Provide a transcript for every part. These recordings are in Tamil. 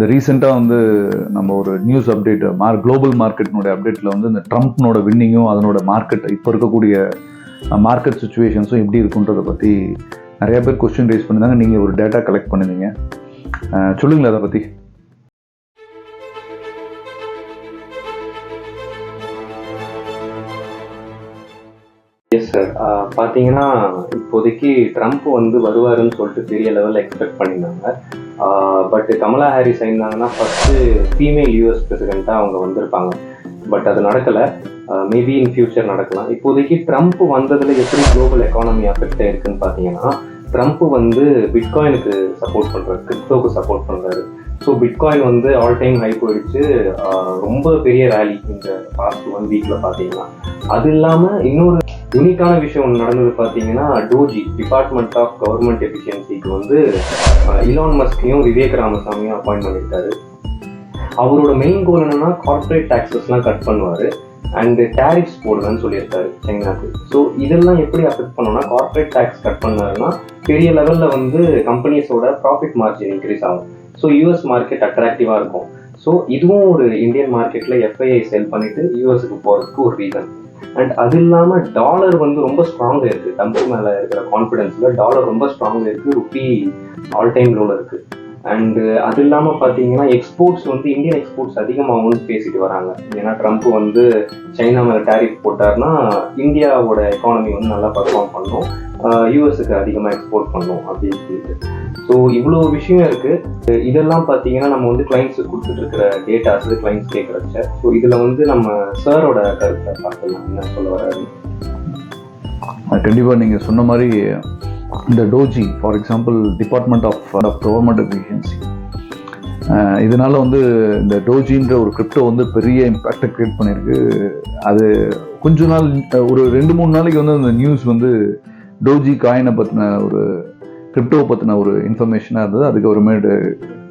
இந்த ரீசெண்டாக வந்து நம்ம ஒரு நியூஸ் அப்டேட் மார் குளோபல் மார்க்கெட்னுடைய அப்டேட்டில் வந்து இந்த ட்ரம்ப்னோட வின்னிங்கும் அதனோட மார்க்கெட் இப்போ இருக்கக்கூடிய மார்க்கெட் சுச்சுவேஷன்ஸும் எப்படி இருக்குன்றதை பற்றி நிறைய பேர் கொஸ்டின் ரைஸ் பண்ணியிருந்தாங்க. நீங்கள் ஒரு டேட்டா கலெக்ட் பண்ணியிருந்தீங்க. சொல்லுங்களேன் அதை பற்றி எஸ் சார் பார்த்தீங்கன்னா இப்போதைக்கு ட்ரம்ப் வந்து வருவாருன்னு சொல்லிட்டு பெரிய லெவலில் எக்ஸ்பெக்ட் பண்ணியிருந்தாங்க. பட் கமலா ஹாரிஸ் ஆயிருந்தாங்கன்னா ஃபஸ்ட்டு ஃபீமேல் யூஎஸ் பிரசிடெண்ட்டாக அவங்க வந்திருப்பாங்க. பட் அது நடக்கலை. மேபி இன் ஃபியூச்சர் நடக்கலாம். இப்போதைக்கு ட்ரம்ப் வந்ததில் எப்படி குளோபல் எக்கானமி அஃபெக்ட் ஆயிருக்குன்னு பார்த்தீங்கன்னா ட்ரம்ப் வந்து பிட்காயினுக்கு சப்போர்ட் பண்ணுறாரு கிரிப்டோக்கு சப்போர்ட் பண்ணுறாரு ஸோ பிட்காயின் வந்து ஆல் டைம் ஹை போயிடுச்சு ரொம்ப பெரிய ரேலி இந்த பாஸ்ட் ஒன் வீக்கில் பார்த்தீங்கன்னா. அது இல்லாமல் இன்னொரு யூனிக்கான விஷயம் ஒன்று நடந்தது பார்த்தீங்கன்னா டோஜி டிபார்ட்மெண்ட் ஆஃப் கவர்மெண்ட் எஃபிஷியன்சிக்கு வந்து இலான் மஸ்கையும் விவேக் ராமசாமியும் அப்பாயிண்ட் பண்ணியிருக்காரு. அவரோட மெயின் கோல் என்னன்னா கார்ப்பரேட் டாக்ஸஸ்லாம் கட் பண்ணுவார். அண்ட் டேரிஃப்ஸ் போடலன்னு சொல்லியிருக்காரு சைனாக்கு ஸோ இதெல்லாம் எப்படி அஃபெக்ட் பண்ணோம்னா கார்ப்பரேட் டேக்ஸ் கட் பண்ணாருன்னா பெரிய லெவலில் வந்து கம்பெனிஸோட ப்ராஃபிட் மார்ஜின் இன்க்ரீஸ் ஆகும். ஸோ யூஎஸ் மார்க்கெட் அட்ராக்டிவாக இருக்கும். ஸோ இதுவும் ஒரு இந்தியன் மார்க்கெட்டில் எஃப்ஐஐ செல் பண்ணிவிட்டு யூஎஸ்க்கு போகிறதுக்கு ஒரு ரீசன் அண்ட் அது இல்லாமல் டாலர் வந்து ரொம்ப ஸ்ட்ராங்காக இருக்குது தம்பி மேலே இருக்கிற கான்ஃபிடென்ஸில் டாலர் ரொம்ப ஸ்ட்ராங்காக இருக்குது ருப்பி ஆல் டைம் லோவில் இருக்குது அண்டு uh, அது இல்லாமல் பார்த்தீங்கன்னா எக்ஸ்போர்ட்ஸ் வந்து இந்தியன் எக்ஸ்போர்ட்ஸ் அதிகமாகும்னு பேசிட்டு வராங்க. ஏன்னா ட்ரம்ப் வந்து சைனா மேலே டேரிஃப் போட்டார்னா இந்தியாவோட எக்கானமி வந்து நல்லா பர்ஃபார்ம் பண்ணும். யூஎஸ்க்கு அதிகமாக எக்ஸ்போர்ட் பண்ணும் அப்படின்னு சொல்லிட்டு. ஸோ இவ்வளோ விஷயம் இருக்குது இதெல்லாம் பார்த்தீங்கன்னா நம்ம வந்து கிளைண்ட்ஸுக்கு கொடுத்துட்டு இருக்கிற டேட்டாஸ் கிளைண்ட்ஸ் கேட்குறச்ச ஸோ இதில் வந்து நம்ம சாரோட கருத்தை பார்க்கலாம். என்ன சொல்ல வராரு கண்டிப்பாக நீங்கள் சொன்ன மாதிரி இந்த DOGE for example department of of government efficiency இதனால் வந்து இந்த டோஜின்ற ஒரு கிரிப்டோ வந்து பெரிய இம்பேக்டை க்ரியேட் பண்ணியிருக்கு அது கொஞ்ச நாள் ஒரு ரெண்டு மூணு நாளைக்கு வந்து அந்த நியூஸ் வந்து டோஜி காயினை பற்றின ஒரு கிரிப்டோவை பற்றின ஒரு இன்ஃபர்மேஷனாக இருந்தது. அதுக்கு அப்புறமேட்டு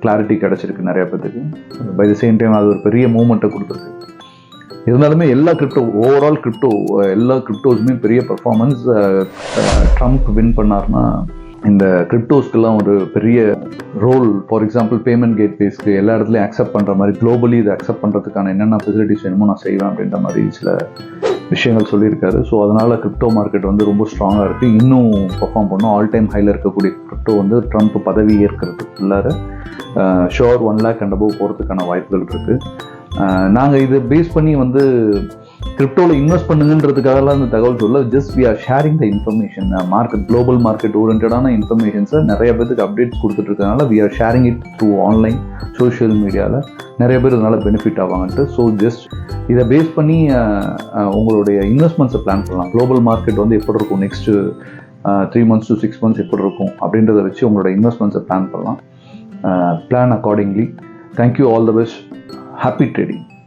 கிளாரிட்டி கிடச்சிருக்கு நிறையா பேத்துக்கு. பை த சேம் டைம் அது ஒரு பெரிய மூமெண்ட்டை கொடுத்துருக்கு. இருந்தாலுமே எல்லா கிரிப்டோ ஓவரால் கிரிப்டோ எல்லா கிரிப்டோஸுமே பெரிய பர்ஃபார்மன்ஸ் ட்ரம்ப் வின் பண்ணார்னா இந்த கிரிப்டோஸ்க்கெல்லாம் ஒரு பெரிய ரோல் ஃபார் எக்ஸாம்பிள் பேமெண்ட் கேட்வேஸ்க்கு எல்லா இடத்துலையும் அக்செப்ட் பண்ணுற மாதிரி குளோபலி இதை அக்செப்ட் பண்ணுறதுக்கான என்னென்ன ஃபெசிலிட்டிஸ் வேணுமோ நான் செய்வேன் அப்படின்ற மாதிரி சில விஷயங்கள் சொல்லியிருக்காரு. ஸோ அதனால் கிரிப்டோ மார்க்கெட் வந்து ரொம்ப ஸ்ட்ராங்காக இருக்குது இன்னும் பர்ஃபார்ம் பண்ணும். ஆல் டைம் ஹையில் இருக்கக்கூடிய கிரிப்டோ வந்து ட்ரம்ப் பதவி ஏற்கிறதுக்குள்ளார sure one lakh and above போகிறதுக்கான வாய்ப்புகள் இருக்குது நாங்கள் இதை பேஸ் பண்ணி வந்து கிரிப்டோவில் இன்வெஸ்ட் பண்ணுங்கன்றதுக்காகலாம் இந்த தகவல் சொல்ல just we are sharing the information market global market ஓரியன்டான இன்ஃபர்மேஷன்ஸை நிறைய பேருக்கு அப்டேட்ஸ் கொடுத்துட்டு இருக்கனால we are sharing it through online social மீடியாவில் நிறைய பேர் இதனால் பெனிஃபிட் ஆவாங்கன்ட்டு. ஸோ ஜஸ்ட் இதை பேஸ் பண்ணி உங்களுடைய இன்வெஸ்ட்மெண்ட்ஸை பிளான் பண்ணலாம். குளோபல் மார்க்கெட் வந்து எப்படி இருக்கும்? Next three months to six months எப்படி இருக்கும்? அப்படின்றத வச்சு உங்களோட இன்வெஸ்ட்மெண்ட்ஸை பிளான் பண்ணலாம். Plan accordingly thank you all the best happy trading.